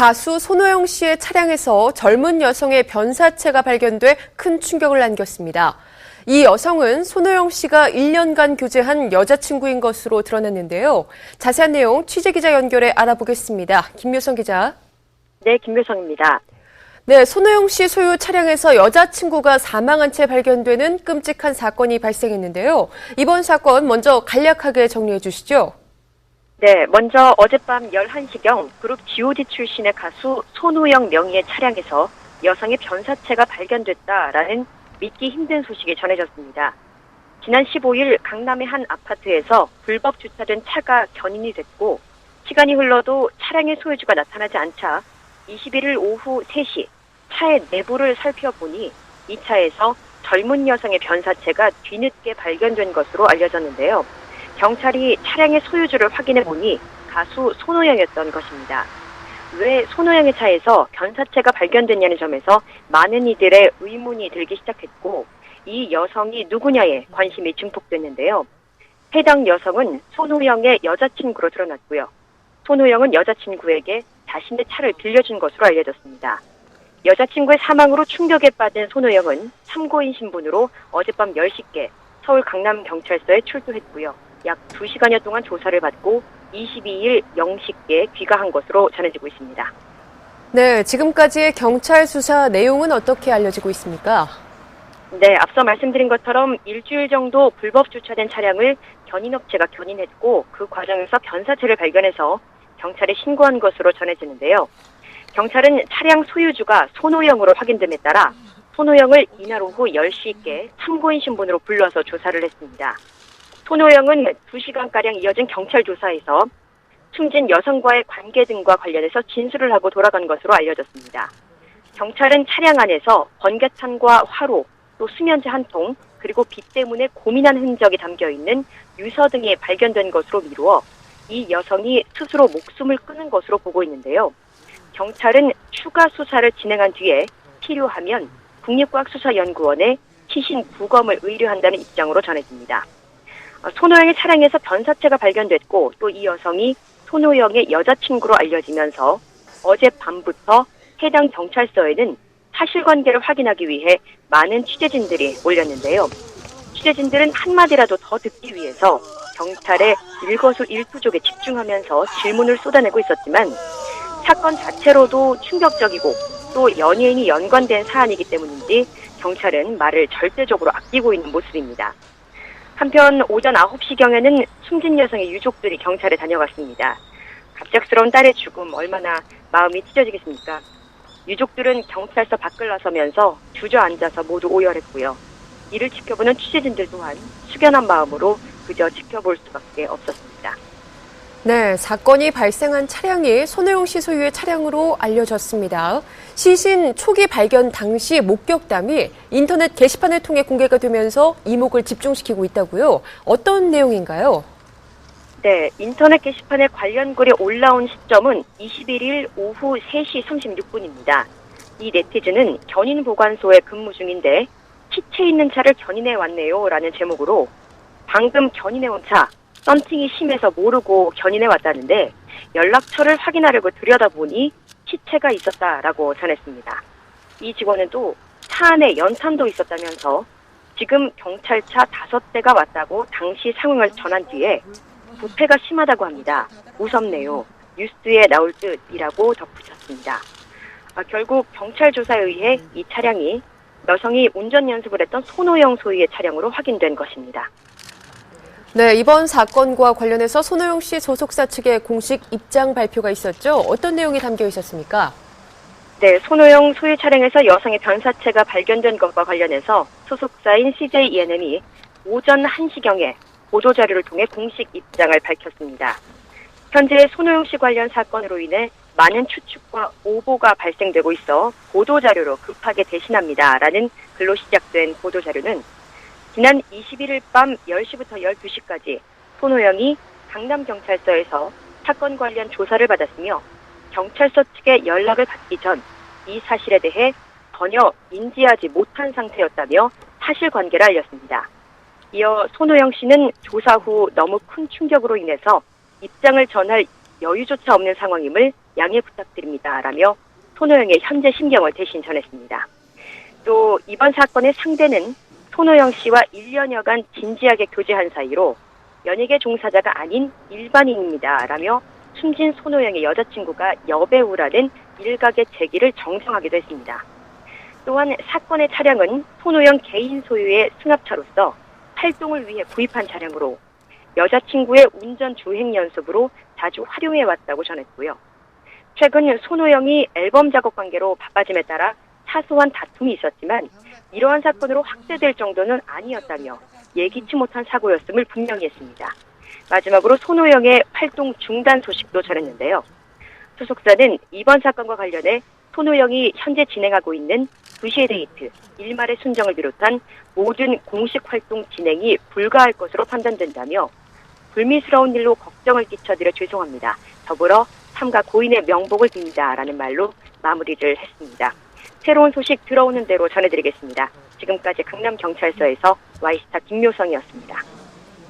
가수 손호영 씨의 차량에서 젊은 여성의 변사체가 발견돼 큰 충격을 안겼습니다. 이 여성은 손호영 씨가 1년간 교제한 여자친구인 것으로 드러났는데요. 자세한 내용 취재기자 연결해 알아보겠습니다. 김묘성 기자. 네, 김묘성입니다. 네, 손호영 씨 소유 차량에서 여자친구가 사망한 채 발견되는 끔찍한 사건이 발생했는데요. 이번 사건 먼저 간략하게 정리해 주시죠. 네, 먼저 어젯밤 11시경 그룹 G.O.D 출신의 가수 손호영 명의의 차량에서 여성의 변사체가 발견됐다라는 믿기 힘든 소식이 전해졌습니다. 지난 15일 강남의 한 아파트에서 불법 주차된 차가 견인이 됐고 시간이 흘러도 차량의 소유주가 나타나지 않자 21일 오후 3시 차의 내부를 살펴보니 이 차에서 젊은 여성의 변사체가 뒤늦게 발견된 것으로 알려졌는데요. 경찰이 차량의 소유주를 확인해 보니 가수 손호영이었던 것입니다. 왜 손호영의 차에서 변사체가 발견됐냐는 점에서 많은 이들의 의문이 들기 시작했고 이 여성이 누구냐에 관심이 증폭됐는데요. 해당 여성은 손호영의 여자친구로 드러났고요. 손호영은 여자친구에게 자신의 차를 빌려준 것으로 알려졌습니다. 여자친구의 사망으로 충격에 빠진 손호영은 참고인 신분으로 어젯밤 10시께 서울 강남경찰서에 출두했고요. 약 2시간여 동안 조사를 받고 22일 0시께 귀가한 것으로 전해지고 있습니다. 네, 지금까지의 경찰 수사 내용은 어떻게 알려지고 있습니까? 네, 앞서 말씀드린 것처럼 일주일 정도 불법 주차된 차량을 견인업체가 견인했고 그 과정에서 변사체를 발견해서 경찰에 신고한 것으로 전해지는데요. 경찰은 차량 소유주가 손호영으로 확인됨에 따라 손호영을 이날 오후 10시께 참고인 신분으로 불러서 조사를 했습니다. 손호영은 2시간가량 이어진 경찰 조사에서 숨진 여성과의 관계 등과 관련해서 진술을 하고 돌아간 것으로 알려졌습니다. 경찰은 차량 안에서 번개탄과 화로, 또 수면제 한 통, 그리고 비 때문에 고민한 흔적이 담겨 있는 유서 등이 발견된 것으로 미루어 이 여성이 스스로 목숨을 끊은 것으로 보고 있는데요. 경찰은 추가 수사를 진행한 뒤에 필요하면 국립과학수사연구원에 시신 부검을 의뢰한다는 입장으로 전해집니다. 어, 손호영의 차량에서 변사체가 발견됐고 또 이 여성이 손호영의 여자친구로 알려지면서 어젯밤부터 해당 경찰서에는 사실관계를 확인하기 위해 많은 취재진들이 몰렸는데요. 취재진들은 한마디라도 더 듣기 위해서 경찰의 일거수 일투족에 집중하면서 질문을 쏟아내고 있었지만 사건 자체로도 충격적이고 또 연예인이 연관된 사안이기 때문인지 경찰은 말을 절대적으로 아끼고 있는 모습입니다. 한편 오전 9시경에는 숨진 여성의 유족들이 경찰에 다녀갔습니다. 갑작스러운 딸의 죽음 얼마나 마음이 찢어지겠습니까? 유족들은 경찰서 밖을 나서면서 주저앉아서 모두 오열했고요. 이를 지켜보는 취재진들 또한 숙연한 마음으로 그저 지켜볼 수밖에 없었습니다. 네, 사건이 발생한 차량이 손혜용 씨 소유의 차량으로 알려졌습니다. 시신 초기 발견 당시 목격담이 인터넷 게시판을 통해 공개가 되면서 이목을 집중시키고 있다고요. 어떤 내용인가요? 네, 인터넷 게시판에 관련 글이 올라온 시점은 21일 오후 3시 36분입니다. 이 네티즌은 견인 보관소에 근무 중인데 시체 있는 차를 견인해 왔네요 라는 제목으로 방금 견인해 온 차, 썬팅이 심해서 모르고 견인해 왔다는데 연락처를 확인하려고 들여다보니 시체가 있었다라고 전했습니다. 이 직원은 또 차 안에 연탄도 있었다면서 지금 경찰차 다섯 대가 왔다고 당시 상황을 전한 뒤에 부패가 심하다고 합니다. 무섭네요. 뉴스에 나올 듯이라고 덧붙였습니다. 아, 결국 경찰 조사에 의해 이 차량이 여성이 운전 연습을 했던 손호영 소유의 차량으로 확인된 것입니다. 네, 이번 사건과 관련해서 손호영 씨 소속사 측의 공식 입장 발표가 있었죠. 어떤 내용이 담겨 있었습니까? 네, 손호영 소유 차량에서 여성의 변사체가 발견된 것과 관련해서 소속사인 CJENM이 오전 1시경에 보도자료를 통해 공식 입장을 밝혔습니다. 현재 손호영 씨 관련 사건으로 인해 많은 추측과 오보가 발생되고 있어 보도자료로 급하게 대신합니다. 라는 글로 시작된 보도자료는 지난 21일 밤 10시부터 12시까지 손호영이 강남경찰서에서 사건 관련 조사를 받았으며 경찰서 측의 연락을 받기 전 이 사실에 대해 전혀 인지하지 못한 상태였다며 사실관계를 알렸습니다. 이어 손호영 씨는 조사 후 너무 큰 충격으로 인해서 입장을 전할 여유조차 없는 상황임을 양해 부탁드립니다 라며 손호영의 현재 심경을 대신 전했습니다. 또 이번 사건의 상대는 손호영 씨와 1년여간 진지하게 교제한 사이로 연예계 종사자가 아닌 일반인입니다 라며 숨진 손호영의 여자친구가 여배우라는 일각의 제기를 정정하기도 했습니다. 또한 사건의 차량은 손호영 개인 소유의 승합차로서 활동을 위해 구입한 차량으로 여자친구의 운전 주행 연습으로 자주 활용해 왔다고 전했고요. 최근 손호영이 앨범 작업 관계로 바빠짐에 따라 사소한 다툼이 있었지만 이러한 사건으로 확대될 정도는 아니었다며 예기치 못한 사고였음을 분명히 했습니다. 마지막으로 손호영의 활동 중단 소식도 전했는데요. 소속사는 이번 사건과 관련해 손호영이 현재 진행하고 있는 2시의 데이트, 일말의 순정을 비롯한 모든 공식 활동 진행이 불가할 것으로 판단된다며 불미스러운 일로 걱정을 끼쳐드려 죄송합니다. 더불어 삼가 고인의 명복을 빕니다라는 말로 마무리를 했습니다. 새로운 소식 들어오는 대로 전해드리겠습니다. 지금까지 강남경찰서에서 와이스타 김묘성이었습니다.